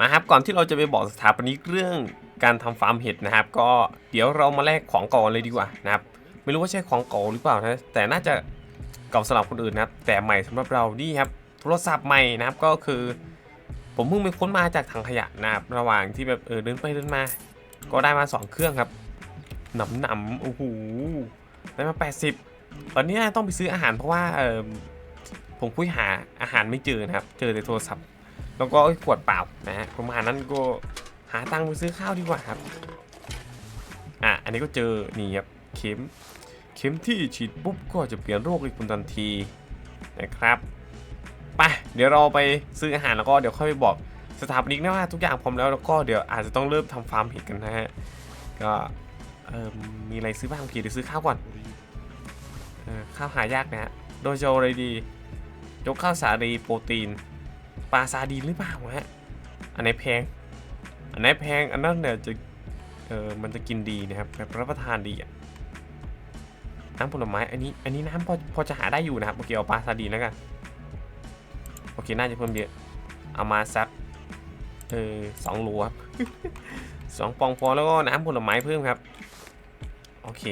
มาครับก่อนที่เราจะไปบอกสถาปนิกเรื่องการทำฟาร์มเห็ดนะครับ ก็เดี๋ยวเรามาแลกของเก่าเลยดีกว่านะครับไม่รู้ว่าใช่ของเก่าหรือเปล่านะแต่น่าจะเก่าสำหรับคนอื่นนะครับ แต่ใหม่สำหรับเรานี่ครับโทรศัพท์ใหม่นะครับก็คือ ผมเพิ่งไปค้นมาจากถังขยะนะครับระหว่างที่แบบเออเดินไปเดินมา ก็ได้มาสองเครื่องครับหนำหนำโอ้โหได้มา 80 ตอนนี้ต้องไปซื้ออาหารเพราะว่าเออผมคุยหาอาหารไม่เจอนะครับ เจอแต่โทรศัพท์ แล้วก็ขวดเปล่านะฮะประมาณนั้นก็หาตังค์ไปซื้อข้าวดีกว่าครับ อะ อันนี้ก็เจอ นี่ครับ เข็ม เข็มที่ฉีดปุ๊บก็จะเปลี่ยนโรคให้คุณทันทีนะครับ ไป เดี๋ยวเราไปซื้ออาหารแล้วก็เดี๋ยวค่อยไปบอกสถาปนิกนะว่าทุกอย่างพร้อมแล้วแล้วก็เดี๋ยวอาจจะต้องเริ่มทำฟาร์มเห็ดกันนะฮะ ก็เออมีอะไรซื้อบ้างโอเคเดี๋ยวซื้อข้าวก่อนข้าวหายากนะฮะ โดยจะเอาอะไรดียกข้าวสาลีโปรตีน ปลาซาดีนหรือเปล่าฮะอันไหนแพง อันไหนแพงอันนั้นเนี่ยจะเออมันจะกินดีนะครับแบบรับประทานดีอะน้ำผลไม้อันนี้อันนี้น้ำพอพอจะหาได้อยู่นะครับโอเคเอาปลาซาดีนแล้วกันโอเคน่าจะเพิ่มเยอะเอามาสักเออสองโหลครับสองปองพอแล้วก็น้ำผลไม้เพิ่มครับโอเค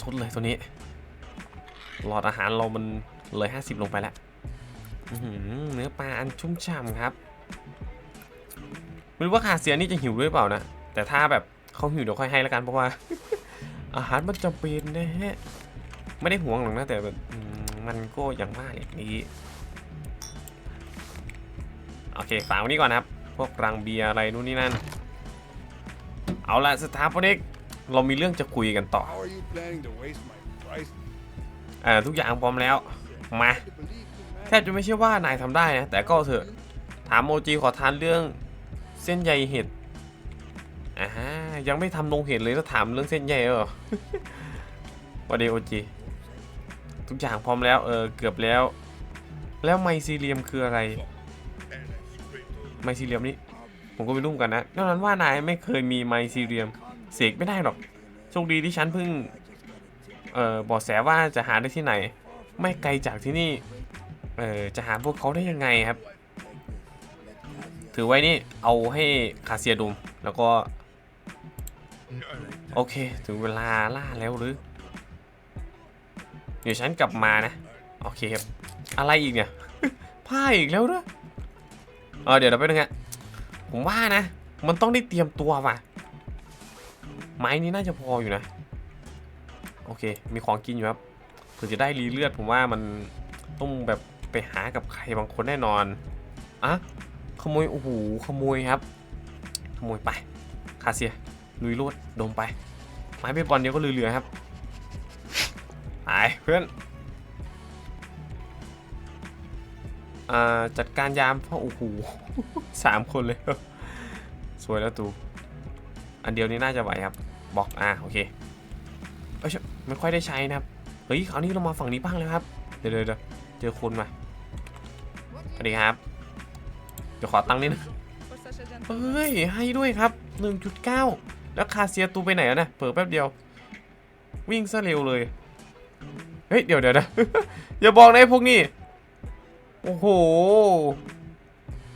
ชดเลยตัวนี้หลอดอาหารเรามันเลย 50 ลงไปแล้ว เนื้อปลาอันชุ่มฉ่ำครับไม่รู้ว่าคาเซียนี่จะหิวด้วยเปล่านะ แต่ถ้าแบบเขาหิวเดี๋ยวค่อยให้แล้วกันเพราะว่า อาหารมันจำเป็นนะฮะ ไม่ได้ห่วงหรอกนะแต่แบบอืมมันก็อย่างว่าอย่างนี้ โอเคฝากไว้นี้ก่อนนะครับ พวกรังเบียร์อะไรนู่นนี่นั่น เอาละสถาปนิกเรามีเรื่องจะคุยกันต่อ How are you planning to waste my price? เอ่อทุกอย่างพร้อมแล้ว มา แทบจะไม่ใช่ว่านายทำได้นะ แต่ก็เถอะ ถามโอจีขอทานเรื่องเส้นใยเห็ดอ่ายังไม่ทำลงเห็ดเลยแล้วถามเรื่องเส้นใยเหรอวันเดโอจีทุกอย่างพร้อมแล้วเออเกือบแล้ว แล้วไมซีเรียมคืออะไร ไมซีเรียมนี่ผมก็ไม่รู้เหมือนกันนะนอกนั้นว่านายไม่เคยมีไมซีเรียมเสกไม่ได้หรอกโชคดีที่ฉันเพิ่งเอ่อบอกแสว่าจะหาได้ที่ไหน ไม่ไกลจากที่นี่ เออจะหาพวกเขาได้ยังไงครับ ถือไว้นี่เอาให้คาเซียดมแล้วก็ โอเค ถึงเวลาล่าแล้วหรือ เดี๋ยวฉันกลับมานะ โอเคครับ อะไรอีกเนี่ยผ้าอีกแล้วเหรอเออเดี๋ยวเราไปนึงอะผมว่านะ มันต้องได้เตรียมตัวว่ะ ไม้นี้น่าจะพออยู่นะ โอเค มีของกินอยู่ครับเผื่อจะได้รีเลือดผมว่ามันต้องแบบ หากับใครบางคนแน่นอนอะขโมยโอ้โหขโมยครับ ขโมยไปคาเซียลุยโลดดมไปไม้เบสบอลเดียวก็ลือเรือครับไปเพื่อนอ่าจัดการยามเพราะโอ้โหสามคนเลย สวยแล้วตู อันเดียวนี้น่าจะไหวครับบอกอ่าโอเคไม่ค่อยได้ใช้นะครับ เฮ้ยคราวนี้เรามาฝั่งนี้บ้างแล้วครับ เดี๋ยวเดี๋ยวเดี๋ยวเจอคนมา สวัสดีครับ เดี๋ยวขอตังค์นิดนึงเฮ้ย ให้ด้วยครับ 1.9 แล้วคาเซียตูไปไหนแล้วนะเปิดแป๊บเดียว วิ่งซะเร็วเลย เฮ้ย เดี๋ยวเดี๋ยวนะอย่าบอกนะพวกนี้ โอ้โห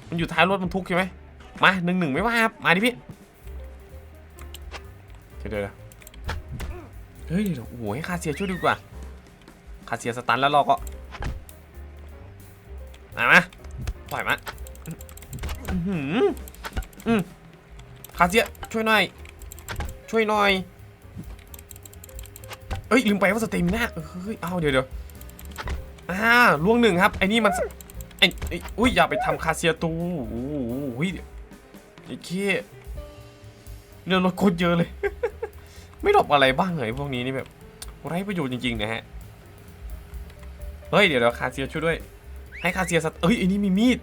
มันอยู่ท้ายรถบรรทุกใช่ไหม มาหนึ่งหนึ่งไม่ว่าครับมาดิพี่ เดี๋ยวเดี๋ยวเดี๋ยวเฮ้ยเดี๋ยวโอ้โหให้คาเซียช่วยดีกว่า คาเซียสตันแล้วเราก็ มามาปล่อยมาอื้อหืออืมคาเซียช่วยหน่อย ช่วยหน่อย เอ้ยลืมไปว่าสเตมิน่าเฮ้ยเอาเดี๋ยวเดี๋ยวอ่าล่วงหนึ่งครับไอ้นี่มันไอ้ไอ้อุ้ยอย่าไปทำคาเซียตูโอ้โหเฮ้ยไอ้เคียเรื่องรถโคตรเยอะเลย ไม่หลบอะไรบ้างเลยพวกนี้นี่แบบไร้ประโยชน์จริงๆนะฮะ เฮ้ยเดี๋ยวเดี๋ยวคาเซียช่วยด้วย ให้คาเซียสตเอ้ยไอ้นี่มีมีด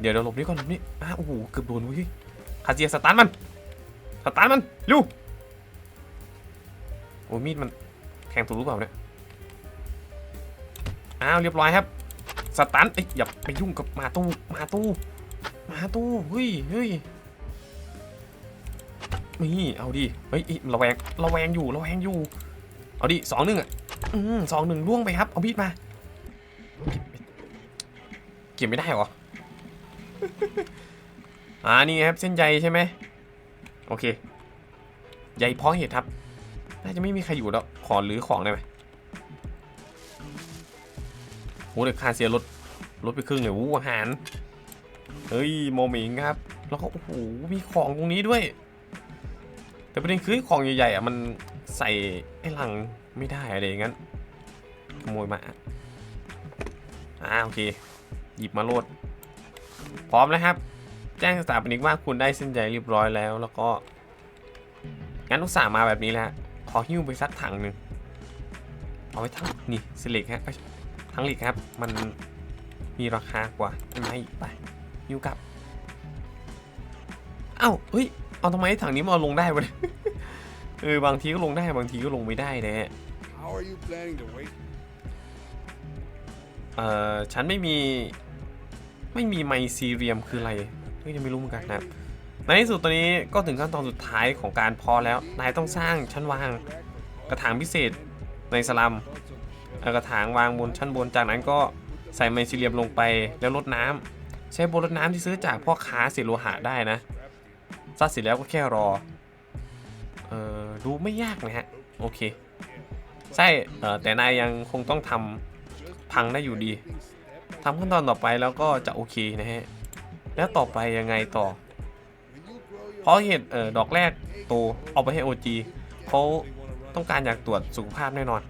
เดี๋ยวเดี๋ยวหลบนี่ก่อนหลบนี่อ้าโอ้โหเกือบโดนเว้ยคาเซียสตาร์ทมันสตาร์ทมันเร็วโอ้มีดมันแข็งถูกหรือเปล่าเนี่ยอ้าวเรียบร้อยครับสตาร์ทเอ้ยอย่าไปยุ่งกับหมาตู้หมาตู้หมาตู้เฮ้ยเฮ้ยนี่เอาดิเฮ้ยระแวงระแวงอยู่ระแวงอยู่เอาดิสองหนึ่งอะอืมสองหนึ่งล่วงไปครับเอามีดมา เก็บไม่ได้เหรอ อ่านี่ครับเส้นใยใช่ไหมโอเค ใยเพาะเห็ดครับ น่าจะไม่มีใครอยู่แล้ว ขอหรือของได้ไหมโหเด็กคาเซียลดลดไปครึ่งเลยวู้อาหาร เฮ้ยโมมิงครับ แล้วก็โอ้โหมีของตรงนี้ด้วย แต่ประเด็นคือของใหญ่ๆอะมันใส่ไอ้ลังไม่ได้อะไรอย่างนั้นขโมยมา อ่าโอเค หยิบมาโลด พร้อมแล้วครับ แจ้งสถาปนิกว่าคุณได้เส้นใยเรียบร้อยแล้ว แล้วก็งั้นอุตส่าห์มาแบบนี้แล้วขอหิ้วไปสักถังหนึ่งเอาไว้ทั้งนี่สลิกฮะเอ้ยทั้งหลิกครับ มันมีราคากว่าใช่ไหมไปหิ้วกลับเอ้าเฮ้ยเอาทำไมถังนี้มาเอาลงได้วะเนี่ยเออบางทีก็ลงได้บางทีก็ลงไม่ได้นะฮะ How are you planning to waste? เอ่อฉันไม่มี ไม่มีไมซีเรียมคืออะไรก็ยังไม่รู้เหมือนกันนะครับในที่สุดตอนนี้ก็ถึงขั้นตอนสุดท้ายของการพอแล้ว นายต้องสร้างชั้นวางกระถางพิเศษในสลัมกระถางวางบนชั้นบนจากนั้นก็ใส่ไมซีเรียมลงไปแล้วรดน้ำใช้โบรดน้ำที่ซื้อจากพ่อค้าเศษโลหะได้นะซัดเสร็จแล้วก็แค่รอเออดูไม่ยากนะฮะโอเคใช่แต่นายยังคงต้องทำพังได้อยู่ดี ทำขั้นตอนต่อไปแล้วก็จะโอเคนะฮะ แล้วต่อไปยังไงต่อ เพราะเห็ดเอ่อดอกแรกโตเอาไปให้ OG เขาต้องการอยากตรวจสุขภาพแน่นอน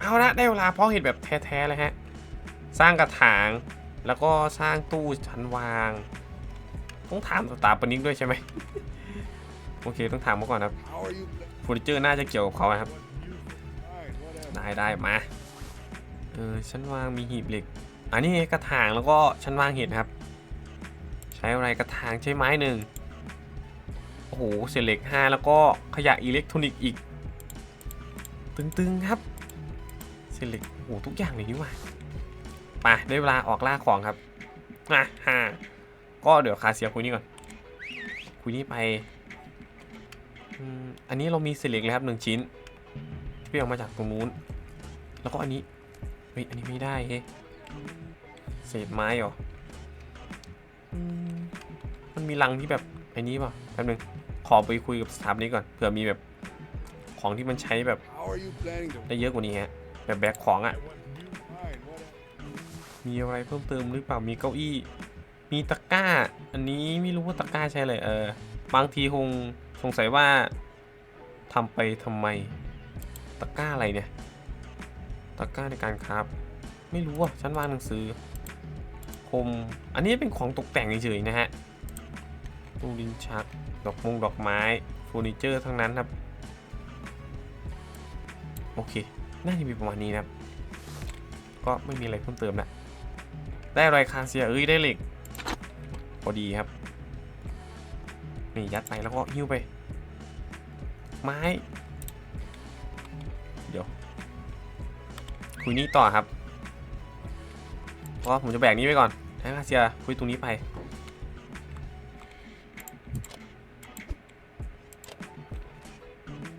เอาละได้เวลาเพาะเห็ดแบบแท้ๆเลยฮะ สร้างกระถางแล้วก็สร้างตู้ชั้นวาง ต้องถามสตาปนิกด้วยใช่ไหมโอเคต้องถามมาก่อนครับเฟอร์นิเจอร์น่าจะเกี่ยวกับเขาครับ ได้ได้มา เออชั้นวางมีหีบเหล็ก อันนี้กระถางแล้วก็ชั้นวางเห็ดครับ ใช้อะไรกระถางใช้ไม้หนึ่งโอ้โหเศษเหล็กห้าแล้วก็ขยะอิเล็กทรอนิกส์อีก ตึงๆครับเศษเหล็กโอ้โหทุกอย่างเลยนี่ว่าไปได้เวลาออกล่าของครับอะฮ่าก็เดี๋ยวคาเซียคุยนี่ก่อน คุยนี่ไปอันนี้เรามีเศษเหล็กเลยครับหนึ่งชิ้นเพี่ออกมาจากตรงนู้น แล้วก็อันนี้เฮ้ยอันนี้ไม่ได้เฮ้ เศษไม้เหรอ มันมีรังที่แบบไอ้นี้ป่ะแป๊บนึง ขอไปคุยกับสถาปนิกก่อน เผื่อมีแบบของที่มันใช้แบบได้เยอะกว่านี้ฮะ แบบแบกของอะ่ะ มีอะไรเพิ่มเติมหรือเปล่า มีเก้าอี้ มีตะกร้า อันนี้ไม่รู้ว่าตะกร้าใช่เลยเออ บางทีคงสงสัยว่าทำไปทำไม ตะกร้าอะไรเนี่ย ตะกร้าในการคราฟ ไม่รู้อะฉันวางหนังสือคมอันนี้เป็นของตกแต่งเฉยๆนะฮะตู้ลิ้นชัก ดอกมงดอกไม้เฟอร์นิเจอร์ทั้งนั้นครับ โอเค น่าจะมีประมาณนี้นะครับ ก็ไม่มีอะไรเพิ่มเติมละได้อะไรคาเซียเอ้ยได้เหล็กพอดีครับ นี่ยัดไปแล้วก็หิ้วไป ไม้ เดี๋ยว คุยนี้ต่อครับ เพราะผมจะแบกนี้ไปก่อนให้คาเซียคุยตรงนี้ไป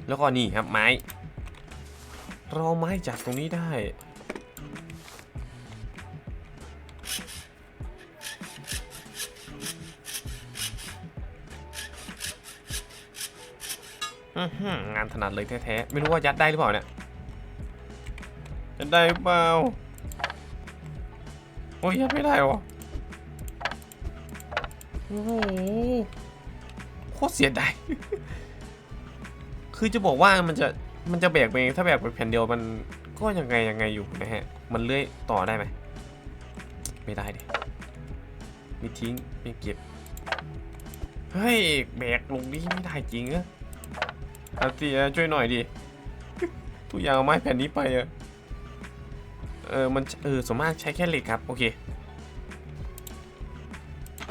แล้วก็นี่ครับไม้ เราไม้จากตรงนี้ได้งานถนัดเลยแท้ๆ ไม่รู้ว่ายัดได้หรือเปล่าเนี่ย ยัดได้หรือเปล่า อ้ยยัดไม่ได้วะโอ้โหโคตรเสียดาย คือจะบอกว่ามันจะมันจะแบกไปถ้าแบกไปแผ่นเดียวมันก็ยังไงยังไงอยู่นะฮะ มันเลื่อยต่อได้ไหม ไม่ได้ดิไม่ทิ้งไม่เก็บ เฮ้ยแบกลงนี่ไม่ได้จริงอะอาเตียช่วยหน่อยดิ ทุกอย่างเอาไม้แผ่นนี้ไปอะ เออมันเออสมมากใช้แค่เหล็กครับ โอเค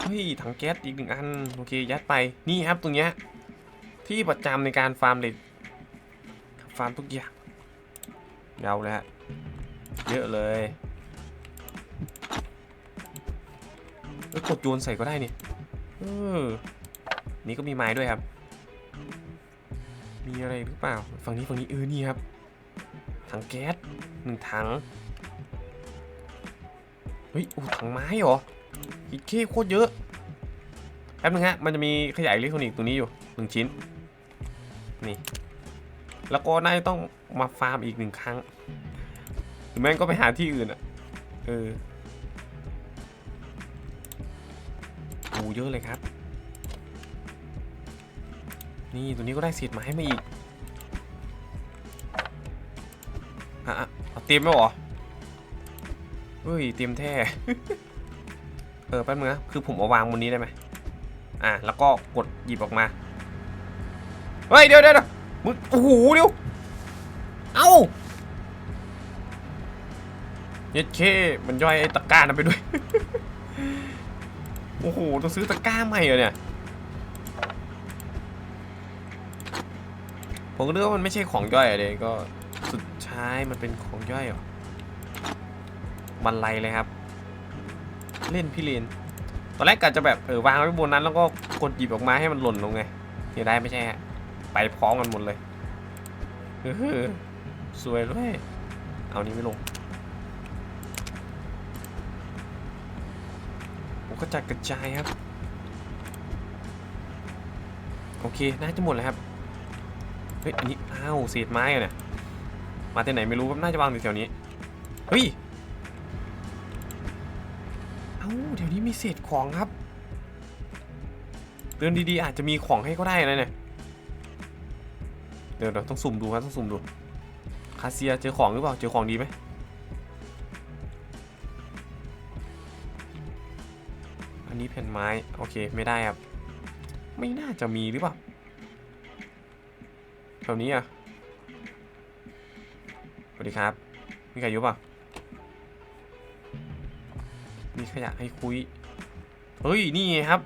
เฮ้ยถังแก๊สอีกหนึ่งอัน โอเค ยัดไปนี่ครับตรงเนี้ยที่ประจำในการฟาร์มเหล็กฟาร์มทุกอย่างเดาแล้วเยอะเลยแล้วกดโยนใส่ก็ได้นี่เออนี่ก็มีไม้ด้วยครับ มีอะไรหรือเปล่า ฝั่งนี้ฝั่งนี้เออนี่ครับ ถังแก๊สหนึ่งถัง เฮ้ยโอ้ถังไม้เหรอโอเคอีกเคโคตรเยอะแป๊บนึงฮะมันจะมีขยายอิเล็กทรอนิกส์ตรงนี้อยู่หนึ่งชิ้นนี่แล้วก็น่าจะต้องมาฟาร์มอีกหนึ่งครั้งหรือแม่งก็ไปหาที่อื่นอะเออโอ้เยอะเลยครับ นี่ตัวนี้ก็ได้เศษไม้มาอีกอะเอาเตรียมไหมหรอ เฮ้ยเตรียมแท้เออแป๊บนึงนะคือผมเอาวางบนนี้ได้ไหมอะแล้วก็กดหยิบออกมาเฮ้ยเดี๋ยวเดี๋ยวเดี๋ยวมึงโอ้โหเดี๋ยวเอ้าเย็ดเคมันย่อยไอ้ตะกร้านั้นไปด้วย โอ้โหต้องซื้อตะกร้าใหม่เหรอเนี่ย ผมก็นึกว่ามันไม่ใช่ของย่อยอะไรก็สุดท้ายมันเป็นของย่อยเหรอ บันไลเลยครับ เล่นพี่เลนตอนแรกกะจะแบบเออวางไว้บนนั้น แล้วก็กดหยิบออกมาให้มันหล่นลงไงเนี่ยได้ไม่ใช่ฮะไปพร้อมกันหมดเลยเออสวยด้วยเอานี้ไม่ลงผมก็จัดกระจายครับ โอเค น่าจะหมดแล้วครับ เฮ้ย อันนี้ อ้าวเศษไม้เนี่ยมาที่ไหนไม่รู้ครับน่าจะวางอยู่แถวนี้ เฮ้ย เอ้าแถวนี้มีเศษของครับเดินดีๆ อาจจะมีของให้ก็ได้นะเนี่ย เดี๋ยวเดี๋ยวต้องสุ่มดูครับต้องสุ่มดู คาเซียเจอของหรือเปล่า เจอของดีไหมอันนี้แผ่นไม้ โอเคไม่ได้ครับ ไม่น่าจะมีหรือเปล่าแถวนี้อะ สวัสดีครับ มีใครอยู่เปล่ะ มีขยะให้คุย เฮ้ย นี่ไงครับ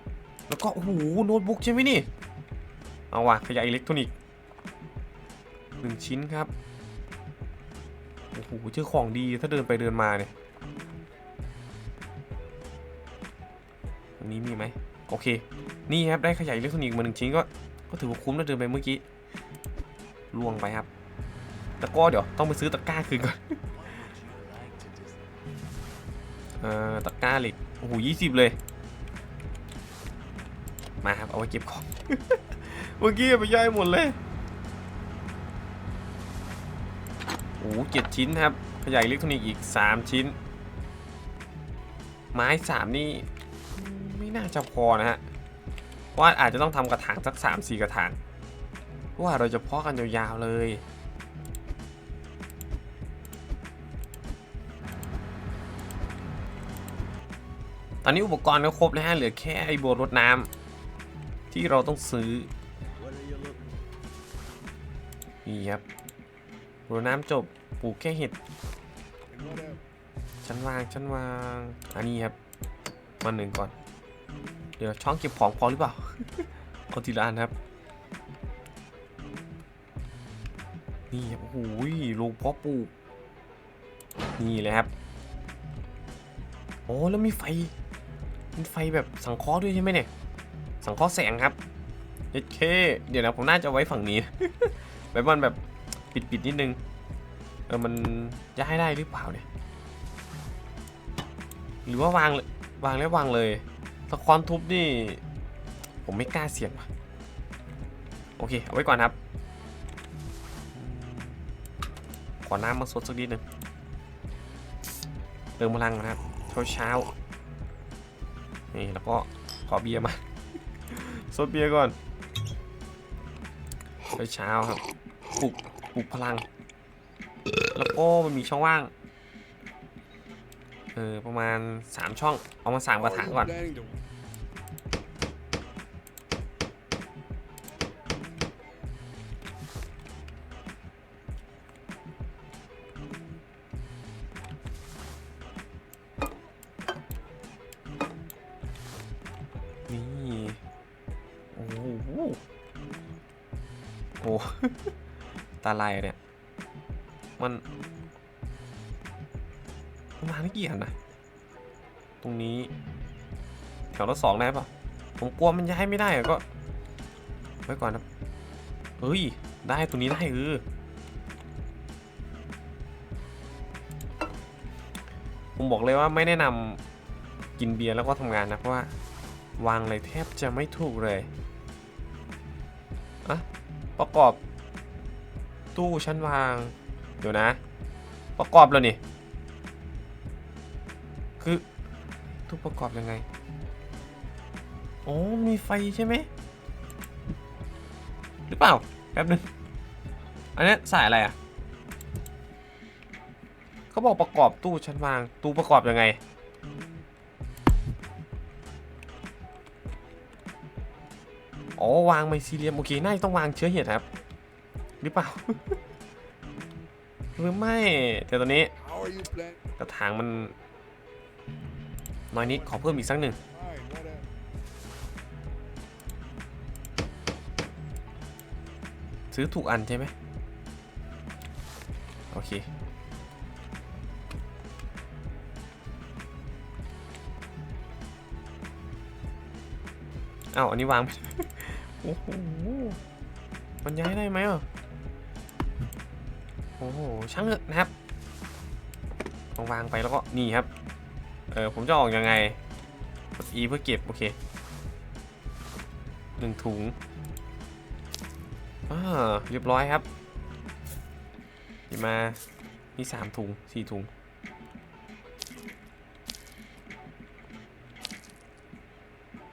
แล้วก็โอ้โหโน้ตบุ๊กใช่ไหมนี่ เอาว่ะขยะอิเล็กทรอนิกส์หนึ่งชิ้นครับ โอ้โหเจอของดีถ้าเดินไปเดินมาเนี่ยอันนี้มีไหมโอเค นี่ครับ ได้ขยะอิเล็กทรอนิกส์มาหนึ่งชิ้นก็ ก็ถือว่าคุ้มนะเดินไปเมื่อกี้ล่วงไปครับแล้วก็เดี๋ยวต้องไปซื้อตะกร้าคืนก่อน ออตะกร้าเหล็กโอ้โหยี่สิบเลย มาครับ เอาไว้เก็บของ เมื่อกี้ไปย่อยหมดเลยโอ้โหเจ็ดชิ้นครับ ขยายอิเล็กทรอนิกส์อีกสามชิ้น ไม้สามนี่ ไม่น่าจะพอนะฮะเพราะว่าอาจจะต้องทำกระถางสักสามสี่กระถางเพราะว่าเราจะเพาะกันยาวๆเลย อนนี้อุปกรณ์ก็ครบแล้วฮะเหลือแค่ไอ้โบวรดน้ำที่เราต้องซื้อนี่ครับโบวรดน้ำจบปลูกแค่เห็ดชั้นวางชั้นวางอันนี้ครับมาหนึ่งก่อน เดี๋ยวช่องเก็บของพอหรือเปล่าเอาทีละอันครับนี่ครับโอ้โหลูกเพาะปลูกนี่เลยครับโอ้แล้วมีไฟ มีไฟแบบสังเคราะห์ด้วยใช่ไหมเนี่ย สังเคราะห์แสงครับเอเคเดี๋ยวนะผมน่าจะไว้ฝั่งนี้แบบมันแบบปิดๆนิดนึง เออมันย้ายได้หรือเปล่าเนี่ย หรือว่าวางเลยวางแล้ววางเลยสควอนทุบนี่ ผมไม่กล้าเสี่ยงว่ะ โอเค เอาไว้ก่อนครับ ขอน้ำมาสดสักนิดหนึ่งเติมพลังนะครับ เช้าเช้า นี่แล้วก็ขอเบียร์มาสดเบียร์ก่อนเช้าเช้าครับปลุกปลุกพลัง แล้วก็มันมีช่องว่างเออประมาณ 3 ช่องเอามาสามกระถางก่อน ตาลายเนี่ย มันประมาณไม่กี่อันนะ ตรงนี้ แถวละสองได้ปะผมกลัวมันย้ายไม่ได้ก็ ไว้ก่อนนะเฮ้ย ได้ตรงนี้ได้เออผมบอกเลยว่าไม่แนะนำกินเบียร์แล้วก็ทำงานนะ เพราะว่าวางอะไรแทบจะไม่ถูกเลยอะประกอบ ตู้ชั้นวาง เดี๋ยวนะ ประกอบแล้วนี่ คือตู้ประกอบยังไงโอ้มีไฟใช่ไหม หรือเปล่า แป๊บนึง อันนี้สายอะไรอะ เขาบอกประกอบตู้ชั้นวาง ตู้ประกอบยังไงอ๋อวางไมซีเรียมโอเค น่าจะต้องวางเชื้อเห็ดครับ หรือเปล่า หรือไม่แต่ตอนนี้ How are you planning? กระถางมันน้อยนิดขอเพิ่มอีกสักหนึ่ง Fine, whatever. ซื้อถูกอันใช่ไหมโอเคอ้าวอันนี้วางไม่ได้โอ้โห มันย้ายได้ไหมอะ โอ้โหช่างเถอะนะครับลองวางไปแล้วก็นี่ครับ เออผมจะออกยังไงกด E เพื่อเก็บ โอเคหนึ่งถุงอ่าเรียบร้อยครับหยิบมา มีสามถุงสี่ถุง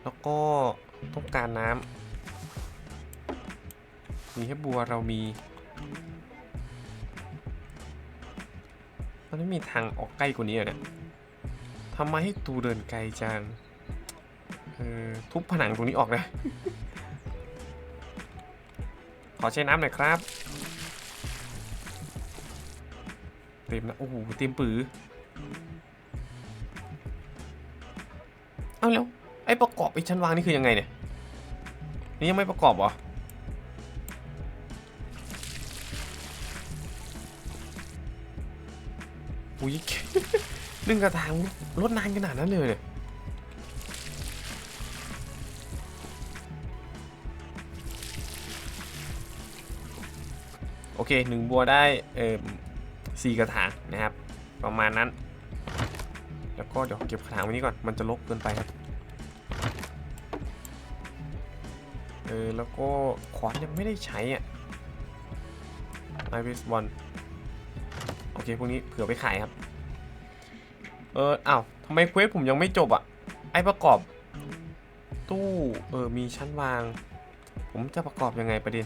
แล้วก็ต้องการน้ำมีให้บัวเรามี มันไม่มีทางออกใกล้กว่านี้เหรอเนี่ยทำไมให้ตูเดินไกลจังเออทุบผนังตรงนี้ออกนะ ขอใช้น้ำหน่อยครับ เต็มนะโอ้โหเต็มปือเอาแล้วไอ้ประกอบไอ้ชั้นวางนี่คือยังไงเนี่ย นี่ยังไม่ประกอบเหรอ อุ้ยนึ่งกระถางรถนานขนาดนั้นเลยเนี่ยโอเคหนึ่งบัวได้เออสี่กระถางนะครับ ประมาณนั้น แล้วก็เดี๋ยวเก็บกระถางไว้นี้ก่อน มันจะรกเกินไปครับ เออ แล้วก็ขวานยังไม่ได้ใช้อะไอวิสบอล เคพวกนี้เผื่อไปขายครับ เอออ้าวทำไมเควสผมยังไม่จบอะ ไอประกอบ ตู้เออมีชั้นวาง ผมจะประกอบยังไงประเด็น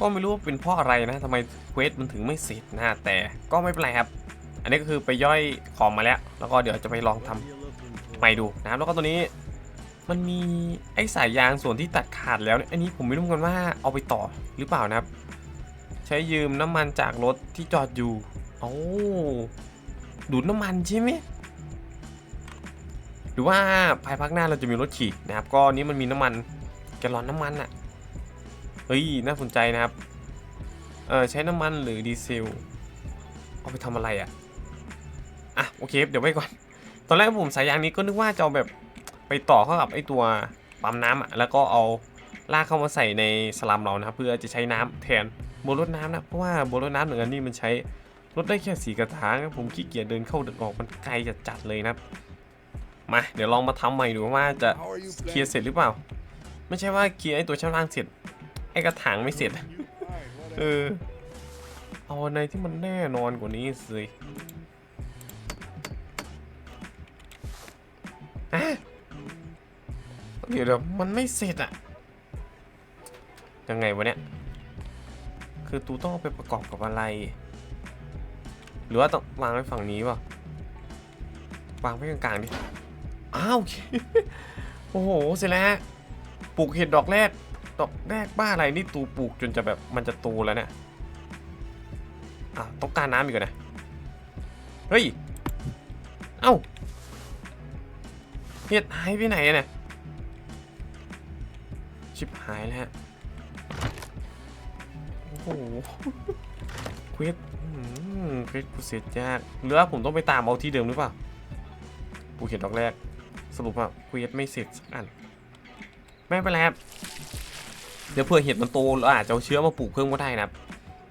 ก็ไม่รู้ว่าเป็นเพราะอะไรนะทำไมเควสมันถึงไม่เสร็จนะแต่ก็ไม่เป็นไรครับ อันนี้ก็คือไปย่อยของมาแล้ว แล้วก็เดี๋ยวจะไปลองทำใหม่ดูนะครับแล้วก็ตัวนี้มันมีไอ้สายยางส่วนที่ตัดขาดแล้วเนี่ยอันนี้ผมไม่รู้เหมือนกันว่าเอาไปต่อหรือเปล่านะครับ ใช้ยืมน้ำมันจากรถที่จอดอยู่โอ้ดูดน้ำมันใช่ไหมหรือว่าภายภาคหน้าเราจะมีรถขี่นะครับ ก็นี้มันมีน้ำมันแกลลอนน้ำมันอะเฮ้ยน่าสนใจนะครับเออใช้น้ำมันหรือดีเซลเอาไปทำอะไรอะ่ะ อะโอเคเดี๋ยวไว้ก่อน ตอนแรกผมสายยางนี้ก็นึกว่าจะเอาแบบไปต่อเข้ากับไอตัวปั๊มน้ำอะแล้วก็เอาลากเข้ามาใส่ในสลัมเรานะครับเพื่อจะใช้น้ำแทนบนรถน้ำนะเพราะว่าบนรถน้ำหนึ่งอันนี้มันใช้รถได้แค่สีกระถางผมขี้เกียจเดินเข้าเดินออกมันไกลจัดๆเลยนะครับมาเดี๋ยวลองมาทำใหม่ดูว่าจะเคลียร์เสร็จหรือเปล่า ไม่ใช่ว่าเคลียร์ไอตัวชั้นล่างเสร็จไอกระถางไม่เสร็จเออเอาในที่มันแน่นอนกว่านี้สิ อะเดี๋ยวเดี๋ยวมันไม่เสร็จอะยังไงวะเนี่ย คือตูต้องเอาไปประกอบกับอะไร หรือว่าต้องวางไว้ฝั่งนี้วะวางไว้กลางๆดิ อ้าว โอ้โห เสร็จแล้ว ปลูกเห็ดดอกแรก ดอกแรกบ้าอะไรนี่ตูปลูกจนจะแบบมันจะโตแล้วเนี่ย อะต้องการน้ำอีกเหรอเนะ เฮ้ย เอ้า เห็ดหายไปไหนเนี่ย ชิบหายแล้วฮะ โอ้โหเควสอืมเควสกูเสร็จยากหรือว่าผมต้องไปตามเอาที่เดิมหรือเปล่าปลูกเห็ดดอกแรก สรุปว่าเควสไม่เสร็จสักอัน ไม่เป็นไรครับ เดี๋ยวเผื่อเห็ดมันโตเราอาจจะเอาเชื้อมาปลูกเพิ่มก็ได้นะครับ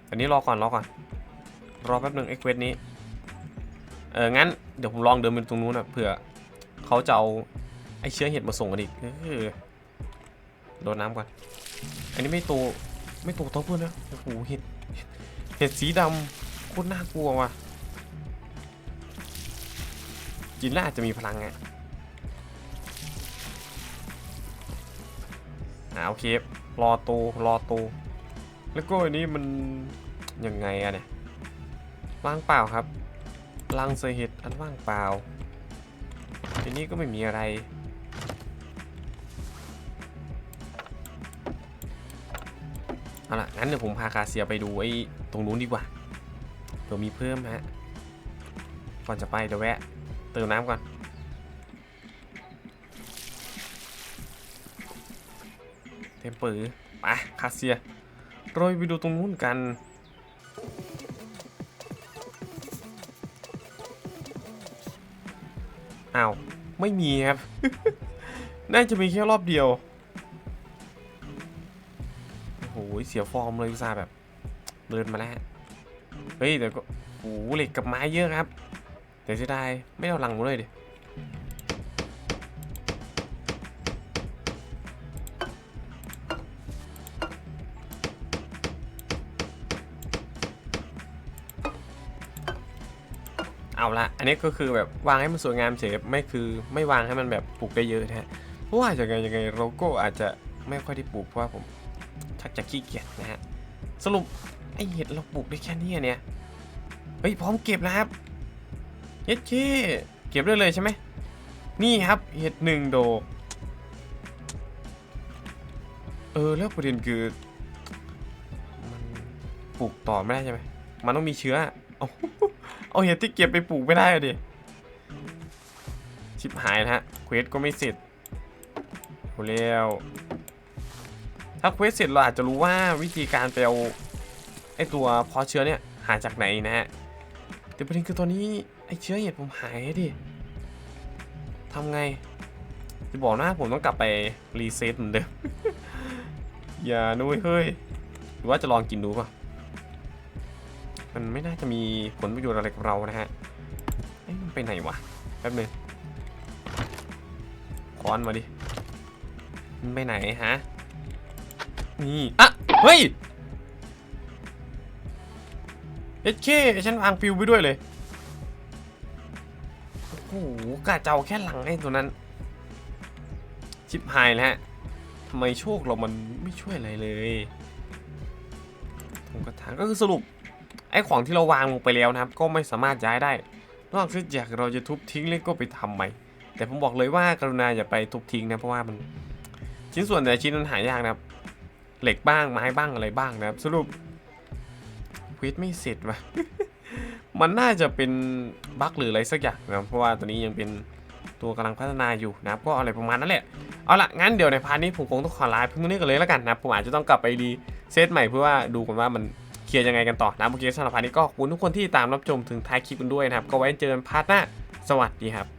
อันนี้รอก่อนรอก่อน รอแป๊บหนึ่งไอ้เควสนี้ เอองั้นเดี๋ยวผมลองเดินไปตรงนู้นนะเผื่อ เขาจะเอาไอเชื้อเห็ดมาส่งกันอีกออโดนน้ำก่อน อันนี้ไม่โตไม่โตเท่าเพื่อนนะโอ้โหเห็ดเห็ดสีดำโคตรน่ากลัวว่ะกินแล้วอาจจะมีพลังไงอ่าโอเครอโตรอโตแล้วก็อันนี้มันยังไงอะเนี่ยว่างเปล่าครับลังเซเห็ดอันว่างเปล่า ทีนี้ก็ไม่มีอะไร เอาล่ะ งั้นเดี๋ยวผมพาคาเซียไปดูไอ้ตรงนู้นดีกว่าเดี๋ยวมีเพิ่มฮะ ก่อนจะไปเดี๋ยวแวะ เติมน้ำก่อน เทมปือไปคาเซียเราไปดูตรงนู้นกัน ไม่มีครับ น่าจะมีแค่รอบเดียวโอ้โหเสียฟอร์มเลยซาแบบเดินมาแล้วฮะเฮ้ยเดี๋ยวก็โอ้โหเหล็กกับไม้เยอะครับแต่เสียดายไม่เอาหลังมาเลยดิ เอาละ อันนี้ก็คือแบบวางให้มันสวยงามเฉยไม่คือไม่วางให้มันแบบปลูกได้เยอะนะฮะเพราะว่ายังไงยังไงเราก็อาจจะไม่ค่อยได้ปลูกเพราะว่าผมชักจะขี้เกียจนะฮะสรุปไอเห็ดเราปลูกได้แค่นี้เนี่ยเฮ้ยพร้อมเก็บแล้วครับเย็ดเช่เก็บได้เลยใช่ไหมนี่ครับเห็ดหนึ่งโดกเออแล้วประเด็นคือมันปลูกต่อไม่ได้ใช่ไหมมันต้องมีเชื้อเอ เอาเห็ดที่เก็บไปปลูกไม่ได้อะดิ ชิบหายนะฮะ เควสก็ไม่เสร็จโหเร็วถ้าเควสเสร็จเราอาจจะรู้ว่าวิธีการไปเอาไอตัวเพาะเชื้อเนี่ยหาจากไหนนะฮะ แต่ประเด็นคือตอนนี้ไอเชื้อเห็ดผมหายดิทำไง จะบอกนะผมต้องกลับไปรีเซ็ตเหมือนเดิม อย่านุ้ยเฮ้ย หรือว่าจะลองกินดูป่ะ มันไม่น่าจะมีผลประโยชน์อะไรกับเรานะฮะเอ้ยมันไปไหนวะแป๊บนึงค้อนมาดิมันไปไหนฮะนี่อะเฮ้ยเอชเคฉันวางฟิวไปด้วยเลยโอ้โหกะเจ้าแค่หลังไอ้ตัวนั้นชิบหายแล้วฮะทำไมโชคเรามันไม่ช่วยอะไรเลยผมกระถางก็คือสรุป ไอ้ของที่เราวางลงไปแล้วนะครับ ก็ไม่สามารถย้ายได้ นอกจากเราจะทุบทิ้งแล้วก็ไปทำใหม่แต่ผมบอกเลยว่ากรุณาอย่าไปทุบทิ้งนะ เพราะว่ามันชิ้นส่วนแต่ชิ้นมันหายากนะครับ เหล็กบ้างไม้บ้างอะไรบ้างนะครับ สรุปควิดไม่เสร็จว่ะมันน่าจะเป็นบั๊กหรืออะไรสักอย่างนะเพราะว่าตัวนี้ยังเป็นตัวกำลังพัฒนาอยู่นะครับก็อะไรประมาณนั้นแหละเอาละงั้นเดี๋ยวในพาร์ทนี้ผมคงต้องขอลาเพียงเท่านี้กันเลยแล้วกันนะผมอาจจะต้องกลับไปรีเซตใหม่เพื่อว่าดูกันว่ามัน ลียร์ยังไงกันต่อนะโอเคสำหรับพาร์ทนี้ก็ขอบคุณทุกคนที่ตามรับชมถึงท้ายคลิปกันด้วยนะครับ ก็ไว้เจอกันพาร์ทหน้า สวัสดีครับ